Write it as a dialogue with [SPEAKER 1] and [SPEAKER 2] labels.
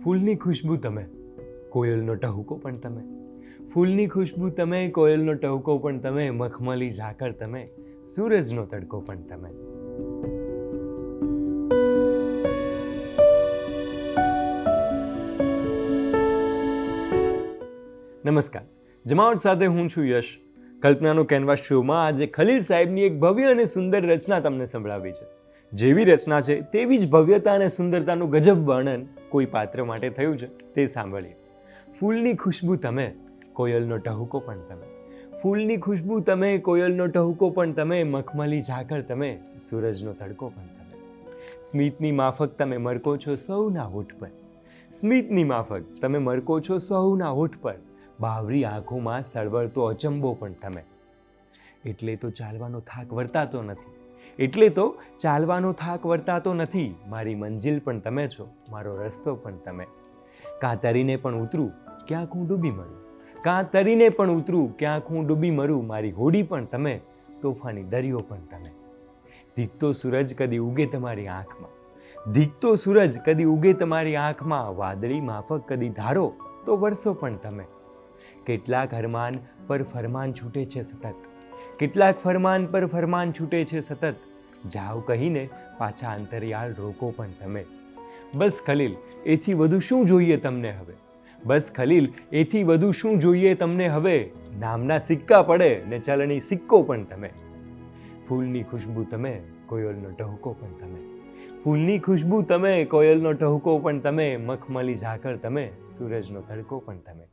[SPEAKER 1] ફૂલની ખુશ્બુ તમે, કોયલનો ટહુકો પણ તમે. ફૂલની ખુશ્બુ તમે, કોયલનો ટહુકો પણ તમે, મખમલી ઝાકળ તમે, સૂરજનો તડકો પણ તમે. નમસ્કાર. જમાવટ સાથે હું છું યશ. કલ્પનાનો કેનવાસ શોમાં આજે ખલીલ સાહેબની એક ભવ્ય અને સુંદર રચના તમને સંભળાવી છે. જેવી રચના છે, તેવી જ ભવ્યતા અને સુંદરતાનું ગજબ વર્ણન કોઈ પાત્ર માટે થયું છે, તે સાંભળીએ. ફૂલની ખુશ્બુ તમે, કોયલનો ટહુકો પણ તમે. ફૂલની ખુશ્બુ તમે, કોયલનો ટહુકો પણ તમે, મખમલી ઝાકળ તમે, સૂરજનો તડકો પણ તમે. સ્મિતની માફક તમે મરકો છો સૌના હોઠ પર. સ્મિતની માફક તમે મરકો છો સૌના હોઠ પર. બાવરી આંખોમાં સળવળતો અચંબો પણ તમે. એટલે તો ચાલવાનો થાક વર્તાતો નથી. એટલે તો ચાલવાનો થાક વર્તાતો નથી. મારી મંજિલ પણ તમે છો, મારો રસ્તો પણ તમે. કાં તરીને પણ ઉતરું, ક્યાંક હું ડૂબી મરું. કાં તરીને પણ ઉતરું, ક્યાંક હું ડૂબી મરું, મારી હોડી પણ તમે, તોફાની દરિયો પણ તમે. દીકતો સૂરજ કદી ઉગે તમારી આંખમાં. દીકતો સૂરજ કદી ઉગે તમારી આંખમાં. વાદળી માફક કદી ધારો, તો વરસો પણ તમે. કેટલાક હરમાન પર ફરમાન છૂટે છે સતત. કેટલાક ફરમાન પર ફરમાન છૂટે છે સતત. જાઓ કહીને પાછા અંતરિયાળ રોકો પણ તમે. બસ ખલીલ, એથી વધુ શું જોઈએ તમને હવે? બસ ખલીલ, એથી વધુ શું જોઈએ તમને હવે? નામના સિક્કા પડે, ને ચલણી સિક્કો પણ તમે. ફૂલની ખુશ્બુ તમે, કોયલનો ટહુકો પણ તમે. ફૂલની ખુશ્બુ તમે, કોયલનો ટહુકો પણ તમે, મખમલી ઝાકળ તમે, સૂરજનો તડકો પણ તમે.